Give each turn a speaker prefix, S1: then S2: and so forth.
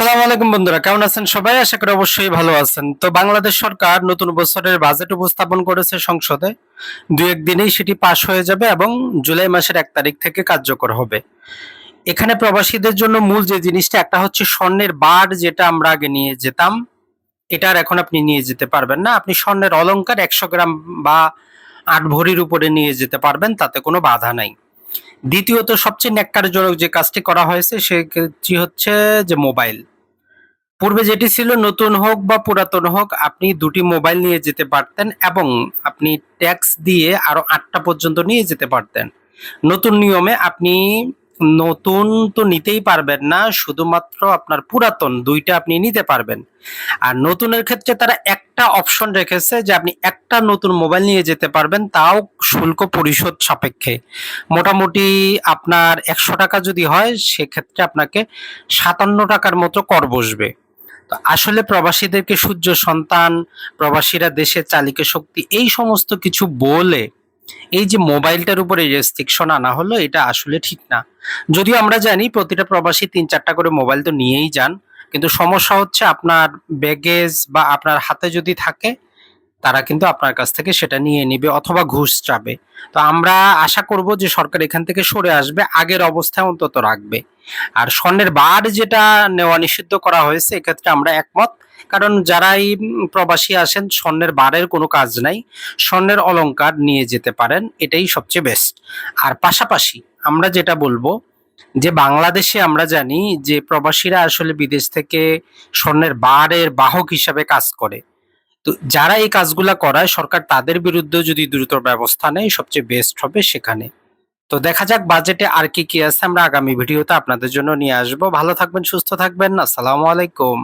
S1: আসসালামু আলাইকুম বন্ধুরা, কেমন আছেন সবাই? আশা করি অবশ্যই ভালো আছেন। তো বাংলাদেশ সরকার নতুন বছরের বাজেট উপস্থাপন করেছে সংসদে। দু একদিনেই সেটি পাশ হয়ে যাবে এবং জুলাই মাসের এক তারিখ থেকে কার্যকর হবে। এখানে প্রবাসীদের জন্য মূল যে জিনিসটা, একটা হচ্ছে স্বর্ণের বার যেটা আমরা আগে নিয়ে যেতাম। এটা আর এখন আপনি নিয়ে যেতে পারবেন না। আপনি স্বর্ণের অলংকার একশো গ্রাম বা আট ভরির উপরে নিয়ে যেতে পারবেন, তাতে কোনো বাধা নাই। দ্বিতীয়ত সবচেয়ে ন্যাক্কারজনক যে কাজটি করা হয়েছে সেটি হচ্ছে যে মোবাইল। পূর্বে যেটি ছিল নতুন হোক বা পুরাতন হোক, আপনি দুটি মোবাইল নিয়ে যেতে পারতেন এবং আপনি ট্যাক্স দিয়ে আরও আটটা পর্যন্ত নিয়ে যেতে পারতেন। নতুন নিয়মে আপনি নতুন তো নিতেই পারবেন না, শুধুমাত্র আপনার পুরাতন দুইটা আপনি নিতে পারবেন। আর নতুনের ক্ষেত্রে তারা একটা অপশন রেখেছে যে আপনি একটা নতুন মোবাইল নিয়ে যেতে পারবেন, তাও শুল্ক পরিশোধ সাপেক্ষে। মোটামুটি আপনার একশো টাকা যদি হয়, সেক্ষেত্রে আপনাকে সাতান্ন টাকার মতো কর বসবে। তো আসলে প্রবাসীদেরকে সূর্য সন্তান, প্রবাসীরা দেশের চালিকা শক্তি, এই সমস্ত কিছু বলে এই যে মোবাইলটার উপরে রেস্ট্রিকশন আনা হলো, এটা আসলে ঠিক না। যদিও আমরা জানি প্রতিটা প্রবাসী তিন চারটা করে মোবাইল তো নিয়েই যান, কিন্তু সমস্যা হচ্ছে আপনার ব্যাগেজ বা আপনার হাতে যদি থাকে তারা কিন্তু আপনার কাছ থেকে সেটা নিয়ে নিবে অথবা ঘুষ চাবে। তো আমরা আশা করব যে সরকার এখান থেকে সরে আসবে, আগের অবস্থায় অন্তত রাখবে। আর স্বর্ণের বার যেটা নেওয়া নিষিদ্ধ করা হয়েছে, এক্ষেত্রে আমরা একমত। কারণ যারাই প্রবাসী আসেন, স্বর্ণের বারের কোনো কাজ নাই। স্বর্ণের অলঙ্কার নিয়ে যেতে পারেন, এটাই সবচেয়ে বেস্ট আর পাশাপাশি আমরা যেটা বলব, যে বাংলাদেশে আমরা জানি যে প্রবাসীরা আসলে বিদেশ থেকে স্বর্ণের বারের বাহক হিসাবে কাজ করে। তো যারা এই কাজগুলা করায়, সরকার তাদের বিরুদ্ধে যদি দ্রুত ব্যবস্থা নেয়, সবচেয়ে বেস্ট হবে সেখানে। তো দেখা যাক বাজেটে আর কি কি আছে, আমরা আগামী ভিডিওতে আপনাদের জন্য নিয়ে আসব। ভালো থাকবেন, সুস্থ থাকবেন। আসসালামু আলাইকুম।